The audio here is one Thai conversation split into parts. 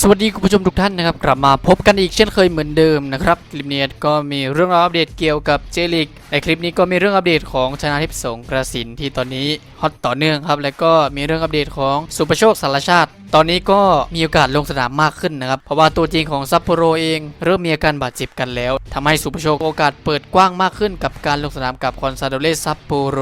สวัสดีคุณผู้ชมทุกท่านนะครับ กลับมาพบกันอีกเช่นเคยเหมือนเดิมนะครับคลิปนี้ก็มีเรื่องราวอัปเดตเกี่ยวกับเจลิกในคลิปนี้ก็มีเรื่องอัปเดตของชนะทิพย์สงกระสินที่ตอนนี้ฮอตต่อเนื่องครับ แล้วก็มีเรื่องอัปเดตของสุประโชคสารชาติ ตอนนี้ก็มีโอกาสลงสนามมากขึ้นนะครับ เพราะว่าตัวจริงของซัปโปโรเอง เริ่มมีอาการบาดเจ็บกันแล้วทำให้สุประโชคโอกาสเปิดกว้างมากขึ้นกับการลงสนามกับคอนซาโดเลซัปโปโร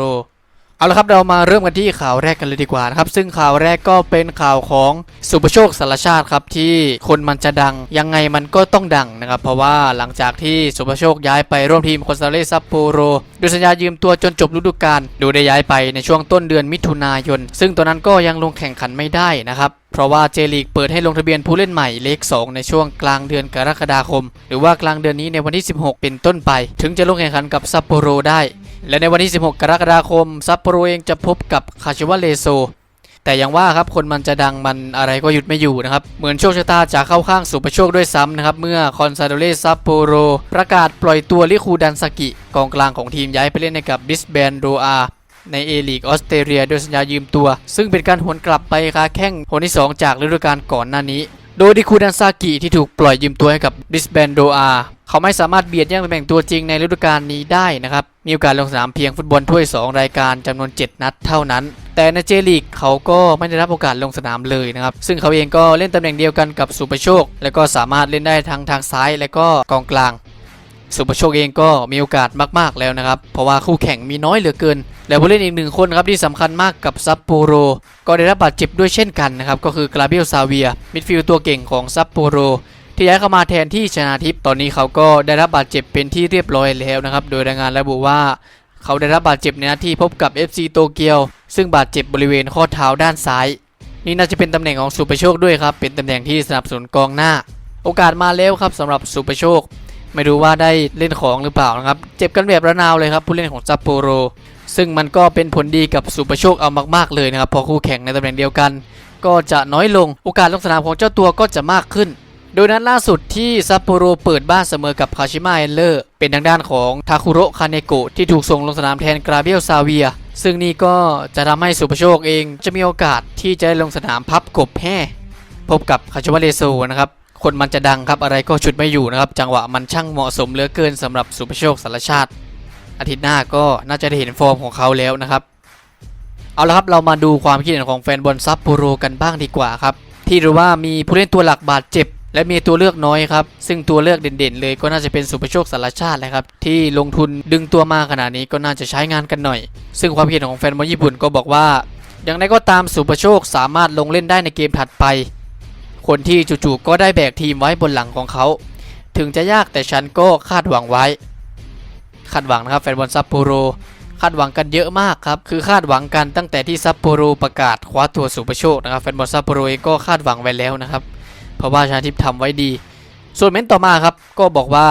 เอาละครับเรามาเริ่มกันที่ข่าวแรกกันเลยดีกว่านะครับ ซึ่งข่าวแรกก็เป็นข่าวของสุประโชคสารชาติครับที่คนมันจะดังยังไงมันก็ต้องดังนะครับ เพราะว่าหลังจากที่สุประโชคย้ายไปร่วมทีมคอนซาเลซัปโปโรดยสัญญายืมตัวจนจบฤดูกาลดยได้ย้ายไปในช่วงต้นเดือนมิถุนายน ซึ่งตอนนั้นก็ยังลงแข่งขันไม่ได้นะครับเพราะว่าเจลีกเปิดให้ลงทะเบียนผู้เล่นใหม่เลข 2 ในช่วงกลางเดือนกรกฎาคม หรือว่ากลางเดือนนี้ในวันที่ 16 เป็นต้นไป ถึงจะลงแข่งขันกับซัปโปโรได้ และในวันที่ 16 กรกฎาคม ซัปโปโรเองจะพบกับคาชิวะเลโซ แต่อย่างว่าครับคนมันจะดังมันอะไรก็หยุดไม่อยู่นะครับ เหมือนโชคชะตาจะเข้าข้างสุประโชคด้วยซ้ำนะครับ เมื่อคอนซาโดเลซัปโปโรประกาศปล่อยตัวลิคูดันสกิ กองกลางของทีมย้ายไปเล่นในกับบิสแบนโรอาในเอลีกออสเตรเลียโดยสัญญายืมตัว ซึ่งเป็นการหวนกลับไปค้าแข้งคนที่ 2 จากฤดูกาลก่อนหน้านี้ โดยดิคูดันซากิที่ถูกปล่อยยืมตัวให้กับบิสแบนโดอาเขาไม่สามารถเบียดแย่งตำแหน่งตัวจริงในฤดูกาลนี้ได้นะครับ มีโอกาสลงสนามเพียงฟุตบอลถ้วย 2 รายการจำนวน 7 นัดเท่านั้น แต่ในเจลีกเขาก็ไม่ได้รับโอกาสลงสนามเลยนะครับ ซึ่งเขาเองก็เล่นตำแหน่งเดียวกันกับสุประโชค และก็สามารถเล่นได้ทั้งทางซ้ายและก็กองกลาง สุประโชคเองก็มีโอกาสมาก ๆ แล้วนะครับ เพราะว่าคู่แข่งมีน้อยเหลือเกิน และผู้เล่นอีกหนึ่งคนครับที่สำคัญมากกับซัปโปโร ก็ได้รับบาดเจ็บด้วยเช่นกันนะครับ ก็คือกราเบียลซาเวีย มิดฟิลด์ตัวเก่งของซัปโปโร ที่ย้ายเข้ามาแทนที่ชนาทิพย์ตอนนี้เขาก็ได้รับบาดเจ็บเป็นที่เรียบร้อยแล้วนะครับ โดยรายงานระบุว่าเขาได้รับบาดเจ็บในหน้าที่พบกับ FC โตเกียว ซึ่งบาดเจ็บบริเวณข้อเท้าด้านซ้าย นี่น่าจะเป็นตำแหน่งของสุประโชคด้วยครับ เป็นตำแหน่งที่สนับสนุนกองหน้า โอกาสมาแล้วครับสำหรับสุประโชค ไม่รู้ว่าได้เล่นของหรือเปล่านะครับ เจ็บกันแบบระนาวเลยครับผู้เล่นของซัปโปโร ซึ่งมันก็เป็นผลดีกับสุประโชคเอามากๆเลยนะครับพอคู่แข่งในตำแหน่งเดียวกัน ก็จะน้อยลงโอกาสลงสนามของเจ้าตัวก็จะมากขึ้น โดยนั้นล่าสุดที่ซัปโปโรเปิดบ้านเสมอกับคาชิมะเอลเลอร์เป็นทางด้านของทาคุโระคาเนโกะที่ถูกส่งลงสนามแทนกราเบียลซาเวียซึ่งนี่ก็จะทำให้สุประโชคเองจะมีโอกาสที่จะได้ลงสนามพับกบแห่พบกับคาชิวะเลโซนะครับ คนมันจะดังครับอะไรก็ชุดไม่อยู่นะครับ จังหวะมันช่างเหมาะสมเหลือเกินสำหรับสุปโชคสารชาติ อาทิตย์หน้าก็น่าจะได้เห็นฟอร์มของเขาแล้วนะครับ เอาละครับเรามาดูความคิดเห็นของแฟนบอลซัปโปโรกันบ้างดีกว่าครับ ที่รู้ว่ามีผู้เล่นตัวหลักบาดเจ็บ และมีตัวเลือกน้อยครับซึ่งตัวเลือกเด่นๆ เลยก็น่าจะเป็นสุปโชคสารชาติแหละครับ ที่ลงทุนดึงตัวมาขนาดนี้ก็น่าจะใช้งานกันหน่อย ซึ่งความคิดเห็นของแฟนบอลญี่ปุ่นก็บอกว่าอย่างไรก็ตามสุปโชคสามารถลงเล่นได้ในเกมถัดไป คนที่จู่ๆก็ได้แบกทีมไว้บนหลังของเขา ถึงจะยากแต่ฉันก็คาดหวังไว้ คาดหวังนะครับแฟนบอลซัปโปโรคาดหวังกันเยอะมากครับ คือคาดหวังกันตั้งแต่ที่ซัปโปโรประกาศคว้าตัวสุประโชคนะครับแฟนบอลซัปโปโรเองก็คาดหวังไว้แล้วนะครับ เพราะว่าชาทิพย์ทำไว้ดี ส่วนเม้นต์ต่อมาครับก็บอกว่า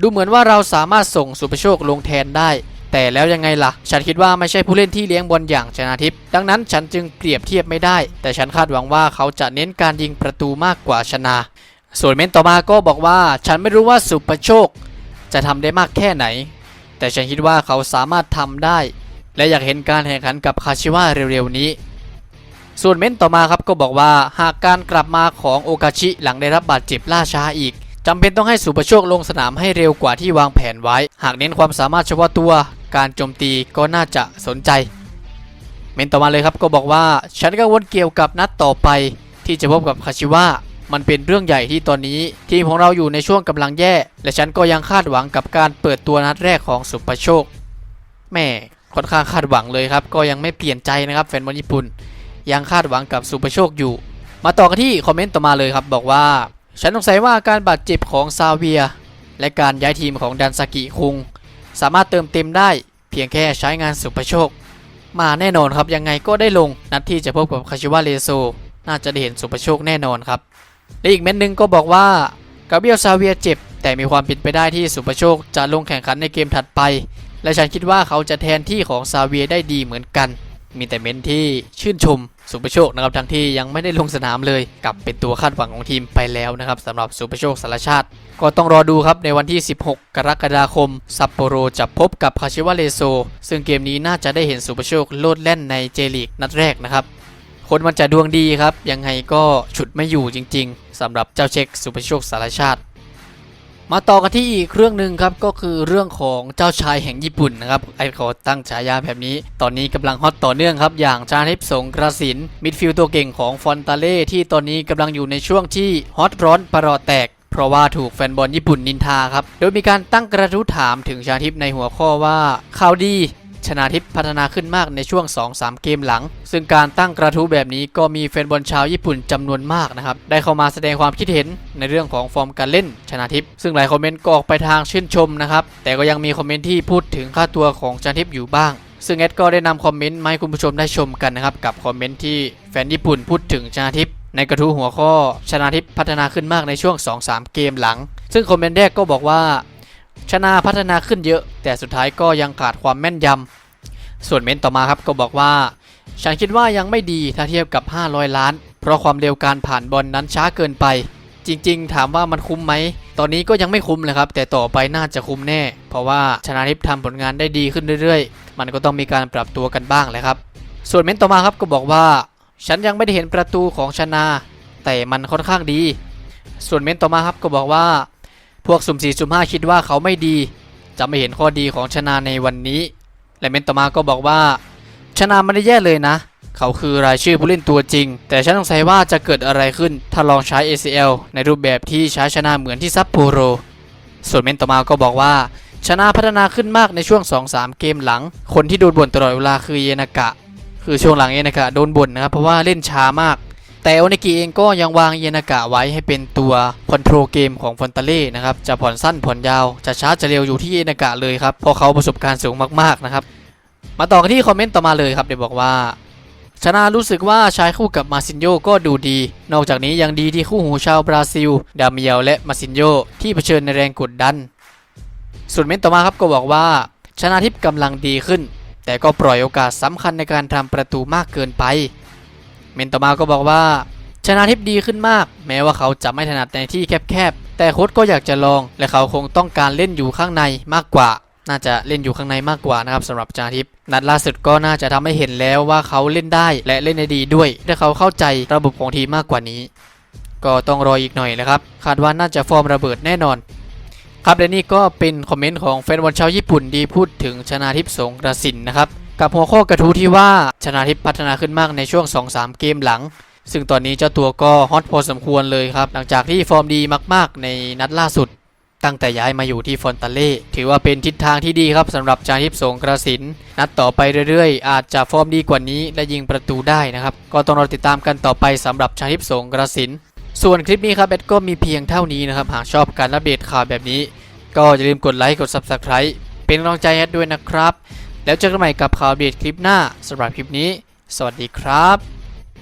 ดูเหมือนว่าเราสามารถส่งสุประโชคลงแทนได้ แต่แล้วยังไงล่ะ ฉันคิดว่าไม่ใช่ผู้เล่นที่เลี้ยงบอลอย่างชนาทิพย์ดังนั้นฉันจึงเปรียบเทียบไม่ได้ แต่ฉันคาดหวังว่าเขาจะเน้นการยิงประตูมากกว่าชนะ ส่วนเม้นต์ต่อมาก็บอกว่า ฉันไม่รู้ว่าสุประโชค จะทำได้มากแค่ไหน แต่ฉันคิดว่าเขาสามารถทำได้ และอยากเห็นการแข่งขันกับคาชิวะเร็วๆนี้ส่วนเม้นต์ต่อมาครับก็บอกว่าหากการกลับมาของโอกาชิหลังได้รับบาดเจ็บล่าช้าอีกจำเป็นต้องให้สุประโชคลงสนามให้เร็วกว่าที่วางแผนไว้ หากเน้นความสามารถเฉพาะตัว การโจมตีก็น่าจะสนใจ เมนต่อมาเลยครับก็บอกว่าฉันกังวลเกี่ยวกับนัดต่อไป ที่จะพบกับคาชิวะมันเป็นเรื่องใหญ่ที่ตอนนี้ ทีมของเราอยู่ในช่วงกำลังแย่ และฉันก็ยังคาดหวังกับการเปิดตัวนัดแรกของสุปโชคแม่ค่อนข้างคาดหวังเลยครับ ก็ยังไม่เปลี่ยนใจนะครับแฟนบอลญี่ปุ่น ยังคาดหวังกับสุปโชคอยู่ มาต่อกันที่คอมเมนต์ต่อมาเลยครับบอกว่า ฉันสงสัยว่าการบาดเจ็บของซาเวีย และการย้ายทีมของดันสกิคุง สามารถเติมเต็มได้ เพียงแค่ใช้งานสุประโชค มาแน่นอนครับยังไงก็ได้ลงนัดที่จะพบกับคาชิวาเลโซน่าจะได้เห็นสุประโชคแน่นอนครับและอีกเม็ดหนึ่งก็บอกว่ากาเบียลซาเวียเจ็บ แต่มีความเป็นไปได้ที่สุประโชคจะลงแข่งขันในเกมถัดไป และฉันคิดว่าเขาจะแทนที่ของซาเวียได้ดีเหมือนกัน มีแต่เม้นที่ชื่นชมสุประโชคนะครับทั้งที่ยังไม่ได้ลงสนามเลยกลับเป็นตัวคาดหวังของทีมไปแล้วนะครับสำหรับสุประโชคสารชาติ ก็ต้องรอดูครับในวันที่ 16 กรกฎาคม ซัปโปโรจะพบกับคาชิวะเลโซ ซึ่งเกมนี้น่าจะได้เห็นสุประโชคโลดแล่นในเจลีกนัดแรกนะครับคนมันจะดวงดีครับ ยังไงก็ฉุดไม่อยู่จริง ๆสำหรับเจ้าเช็คสุภโชคสารชาติ มาต่อกันที่อีกเรื่องหนึ่งครับก็คือเรื่องของเจ้าชายแห่งญี่ปุ่นนะครับไอเขาตั้งฉายาแบบนี้ ตอนนี้กำลังฮอตต่อเนื่องครับ อย่างชาทิพสงกระสินมิดฟิลด์ตัวเก่งของฟอนตาเล่ที่ตอนนี้กำลังอยู่ในช่วงที่ฮอตร้อนประหลอดแตกเพราะว่าถูกแฟนบอลญี่ปุ่นนินทาครับ โดยมีการตั้งกระทู้ถามถึงชาทิพในหัวข้อว่าข่าวดี ชนาทิพย์พัฒนาขึ้นมากในช่วง 2-3 เกมหลัง ซึ่งการตั้งกระทู้แบบนี้ก็มีแฟนบอลชาวญี่ปุ่นจำนวนมากนะครับ ได้เข้ามาแสดงความคิดเห็นในเรื่องของฟอร์มการเล่นชนาทิพย์ซึ่งหลายคอมเมนต์ก็ออกไปทางชื่นชมนะครับ แต่ก็ยังมีคอมเมนต์ที่พูดถึงค่าตัวของชนาทิพย์อยู่บ้างซึ่งแอดก็ได้นำคอมเมนต์มาให้คุณผู้ชมได้ชมกันนะครับ กับคอมเมนต์ที่แฟนญี่ปุ่นพูดถึงชนาทิพย์ในกระทู้หัวข้อชนาทิพย์พัฒนาขึ้นมากในช่วง 2-3 เกมหลัง ซึ่งคอมเมนต์แรกก็บอกว่า ชนาพัฒนาขึ้นเยอะ แต่สุดท้ายก็ยังขาดความแม่นยำ ส่วนเม้นต่อมาครับก็บอกว่า ฉันคิดว่ายังไม่ดีถ้าเทียบกับ 500 ล้าน เพราะความเร็วการผ่านบอลนั้นช้าเกินไป จริง ๆ ถามว่ามันคุ้มไหม ตอนนี้ก็ยังไม่คุ้มเลยครับ แต่ต่อไปน่าจะคุ้มแน่ เพราะว่าชนะทิพย์ทำผลงานได้ดีขึ้นเรื่อยๆ มันก็ต้องมีการปรับตัวกันบ้างแหละครับ ส่วนเม้นต่อมาครับก็บอกว่า ฉันยังไม่ได้เห็นประตูของชนาแต่มันค่อนข้างดี ส่วนเม้นต่อมาครับก็บอกว่า พวกสุ่มสี่สุ่มห้าคิดว่าเขาไม่ดี จะไม่เห็นข้อดีของชนาในวันนี้ และเมนต์ต่อมาก็บอกว่าชนะไม่ได้แย่เลยนะ เขาคือรายชื่อผู้เล่นตัวจริง แต่ฉันสงสัยว่าจะเกิดอะไรขึ้นถ้าลองใช้ ACL ในรูปแบบที่ใช้ชนะเหมือนที่ซัปโปโร ส่วนเมนต์ต่อมาก็บอกว่าชนะพัฒนาขึ้นมากในช่วง 2-3 เกมหลัง คนที่โดนบ่นตลอดเวลาคือเยนากะ คือช่วงหลังเยนากะโดนบ่นนะครับเพราะว่าเล่นช้ามาก แต่โอนิกิเองก็ยังวางเยนากะไว้ให้เป็นตัวคอนโทรลเกมของฟอนตาเล่นะครับจะผ่อนสั้นผ่อนยาวจะช้าจะเร็วอยู่ที่เยนากะเลยครับเพราะเขาประสบการณ์สูงมากๆนะครับมาต่อกันที่คอมเมนต์ต่อมาเลยครับเดี๋ยวบอกว่าชนะรู้สึกว่าชายคู่กับมาซินโยก็ดูดี นอกจากนี้ยังดีที่คู่หูชาวบราซิล ดามิเอลและมาซินโยที่เผชิญในแรงกดดัน ส่วนเมนต์ต่อมาครับก็บอกว่า ชนะทิพย์กำลังดีขึ้น แต่ก็ปล่อยโอกาสสำคัญในการทำประตูมากเกินไป เมนต์ต่อมาก็บอกว่า ชนะทิพย์ดีขึ้นมาก แม้ว่าเขาจะไม่ถนัดในที่แคบๆ แต่โค้ชก็อยากจะลอง และเขาคงต้องการเล่นอยู่ข้างในมากกว่า น่าจะเล่นอยู่ข้างในมากกว่านะครับสำหรับชนะทิพย์นัดล่าสุดก็น่าจะทำให้เห็นแล้วว่าเขาเล่นได้และเล่นได้ดีด้วยถ้าเขาเข้าใจระบบของทีมมากกว่านี้ ก็ต้องรออีกหน่อยนะครับคาดว่าน่าจะฟอร์มระเบิดแน่นอนครับและนี่ก็เป็นคอมเมนต์ของแฟนบอลชาวญี่ปุ่นที่พูดถึงชนาทิพย์สงกระสินนะครับ กับหัวข้อกระทู้ที่ว่าชนาทิพย์พัฒนาขึ้นมากในช่วง 2-3 เกมหลัง ซึ่งตอนนี้เจ้าตัวก็ฮอตพอสมควรเลยครับ หลังจากที่ฟอร์มดีมากๆ ในนัดล่าสุด ตั้งแต่ย้ายมาอยู่ที่ฟอนตาเล่ถือว่าเป็นทิศทางที่ดีครับสำหรับชาทิพย์สงกระสิน นัดต่อไปเรื่อยๆ อาจจะฟอร์มดีกว่านี้และยิงประตูได้นะครับ ก็ต้องรอติดตามกันต่อไปสำหรับชาทิพย์สงกระสิน ส่วนคลิปนี้ครับเบ็ดก็มีเพียงเท่านี้นะครับหากชอบการอัปเดตข่าวแบบนี้ ก็อย่าลืมกดไลค์กด Subscribe เป็นกำลังใจให้ด้วยนะครับ แล้วเจอกันใหม่กับข่าวเบียดคลิปหน้าสำหรับคลิปนี้ สวัสดีครับ